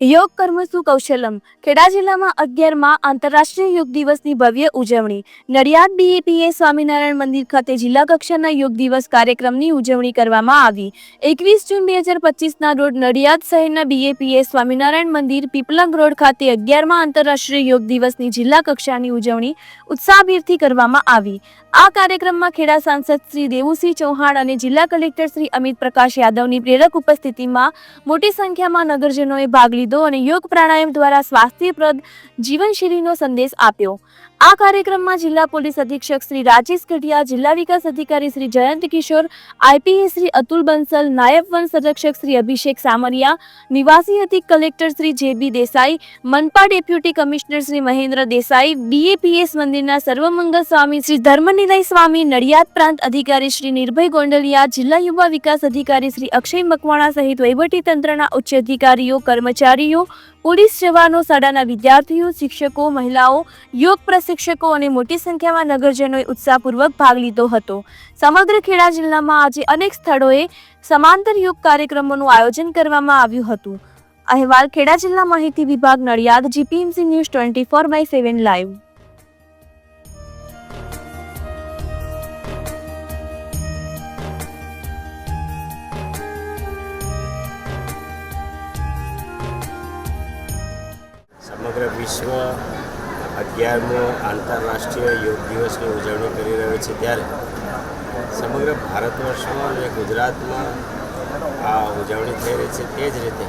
યોગ કર્મસુ કૌશલમ ખેડા જિલ્લામાં અગિયારમાં આંતરરાષ્ટ્રીય યોગ દિવસની ભવ્ય ઉજવણી. નડિયાદ બીએપીએ સ્વામિનારાયણ મંદિર ખાતે જિલ્લા કક્ષાના યોગ દિવસ કાર્યક્રમની ઉજવણી કરવામાં આવી. એકવીસ જૂન બે હજાર પચીસના રોડ નડિયાદ શહેરના બીએપીએ સ્વામિનારાયણ મંદિર પીપલંગ રોડ ખાતે અગિયારમાં આંતરરાષ્ટ્રીય યોગ દિવસની જિલ્લા કક્ષાની ઉજવણી ઉત્સાહભેરથી કરવામાં આવી. આ કાર્યક્રમમાં ખેડા સાંસદ શ્રી દેવુસિંહ ચૌહાણ અને જિલ્લા કલેક્ટર શ્રી અમિત પ્રકાશ યાદવની પ્રેરક ઉપસ્થિતિમાં મોટી સંખ્યામાં નગરજનોએ ભાગ લીધો. અને યોગ પ્રાણાયામ દ્વારા સ્વાસ્થ્યપ્રદ જીવનશૈલીનો સંદેશ આપ્યો. આ કાર્યક્રમમાં જિલ્લા પોલીસ અધિક્ષક શ્રી રાજેશ ગઢિયા જિલ્લા વિકાસ અધિકારી શ્રી જયંત કિશોર આઈપીએસ શ્રી અતુલ બંસલ, નાયબ વન સંરક્ષક શ્રી અભિષેક સામરિયા, નિવાસી અધિક કલેક્ટર શ્રી જે B Desai, મનપા deputy commissioner Shri Mahendra Desai, BAPS મંદિરના સર્વમંગલ સ્વામી શ્રી ધર્મનિલય સ્વામી, નડિયાદ પ્રાંત અધિકારી શ્રી નિર્ભય ગોંડલિયા, જિલ્લા યુવા વિકાસ અધિકારી શ્રી અક્ષય મકવાણા સહિત વહીવટી તંત્રના ઉચ્ચ અધિકારીઓ કર્મચારીઓ પોલીસ જવાનો, શાળાના વિદ્યાર્થીઓ, શિક્ષકો, મહિલાઓ, યોગ પ્રશિક્ષકો અને મોટી સંખ્યામાં નગરજનોએ ઉત્સાહપૂર્વક ભાગ લીધો હતો. સમગ્ર ખેડા જિલ્લામાં આજે અનેક સ્થળોએ સમાંતર યોગ કાર્યક્રમોનું આયોજન કરવામાં આવ્યું હતું. અહેવાલ ખેડા જિલ્લા માહિતી વિભાગ Nadiad, GPMC news twenty four by seven live. સમગ્ર વિશ્વ અગિયારમો આંતરરાષ્ટ્રીય યોગ દિવસની ઉજવણી કરી રહ્યો છે ત્યારે સમગ્ર ભારત વર્ષમાં અને ગુજરાતમાં આ ઉજવણી થઈ રહી છે. તે જ રીતે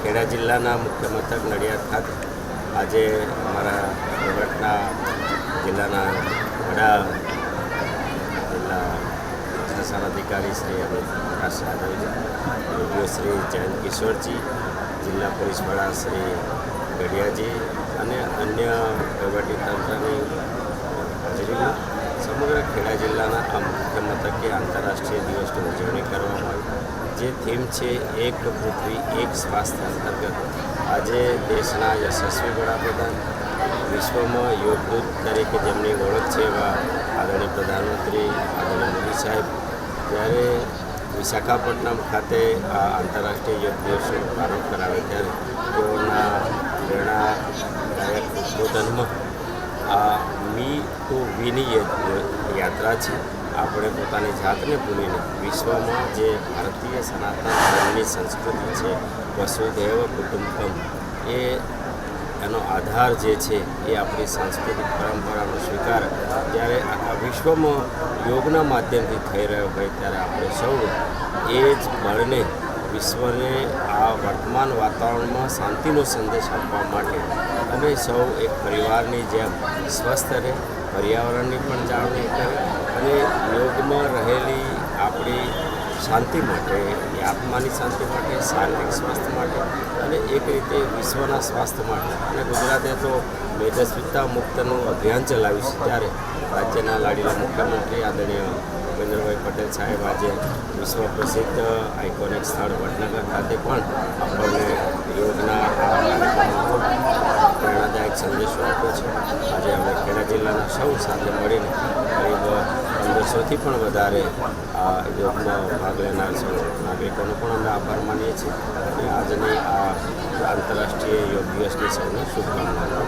ખેડા જિલ્લાના મુખ્ય મથક નડિયાદ ખાતે આજે અમારા વહીવટના જિલ્લાના વડા શાસન અધિકારી શ્રી અમિત પ્રકાશ યાદવજી શ્રી જયંત કિશોરજી, જિલ્લા પોલીસ વડા શ્રી ગઢિયાજી અને અન્ય વહીવટી તંત્રની હાજરીમાં સમગ્ર ખેડા જિલ્લાના આ મુખ્ય મથકે આંતરરાષ્ટ્રીય દિવસની ઉજવણી કરવામાં આવી. જે થીમ છે એક પૃથ્વી, એક સ્વાસ્થ્ય અંતર્ગત. આજે દેશના યશસ્વી વડાપ્રધાન, વિશ્વમાં યોગદૂત તરીકે જેમની ઓળખ છે એવા આદરણીય પ્રધાનમંત્રી આદરણીય મોદી સાહેબ, જ્યારે વિશાખાપટ્ટનમ ખાતે આ આંતરરાષ્ટ્રીય યોગ દિવસનો પ્રારંભ કરાવે ત્યારે તેઓના પ્રેરણાદાયક ઉદ્બોધનમાં આ મી ટુ વીની યાત્રા છે. આપણે પોતાની જાતને ભૂલીને વિશ્વમાં જે ભારતીય સનાતન ધર્મની સંસ્કૃતિ છે, વસુદૈવ કુટુંબકમ એ એનો આધાર જે છે, એ આપણી સાંસ્કૃતિક પરંપરાનો સ્વીકાર જ્યારે આખા વિશ્વમાં યોગના માધ્યમથી થઈ રહ્યો હોય ત્યારે આપણે સૌ એ જ બળને વિશ્વને આ વર્તમાન વાતાવરણમાં શાંતિનો સંદેશ આપવા માટે અમે સૌ એક પરિવારની જેમ સ્વસ્થ રહે, પર્યાવરણની પણ જાળવણી કરે અને યોગમાં રહેલી આપણી શાંતિ માટે આત્માની શાંતિ માટે, શારીરિક સ્વાસ્થ્ય માટે અને એક રીતે વિશ્વના સ્વાસ્થ્ય માટે. અને ગુજરાતે તો મેધસ્વીતા મુક્તનું અભિયાન ચલાવ્યું છે. ત્યારે રાજ્યના લાડીલા મુખ્યમંત્રી આદરણીય ભૂપેન્દ્રભાઈ પટેલ સાહેબ આજે વિશ્વ પ્રસિદ્ધ આઇકોનિક સ્થળ વડનગર ખાતે પણ આપણને યોગના પ્રેરણાદાયક સંદેશો આપ્યો છે. આજે અમે ખેડા જિલ્લાના સૌ સાથે મળીને કરીબ પંદરસોથી પણ વધારે આ યોગમાં ભાગ લેનાર સૌ નાગરિકોનો પણ અમે આભાર માનીએ છીએ. અને આજની આ આંતરરાષ્ટ્રીય યોગ દિવસની સૌને શુભકામનાઓ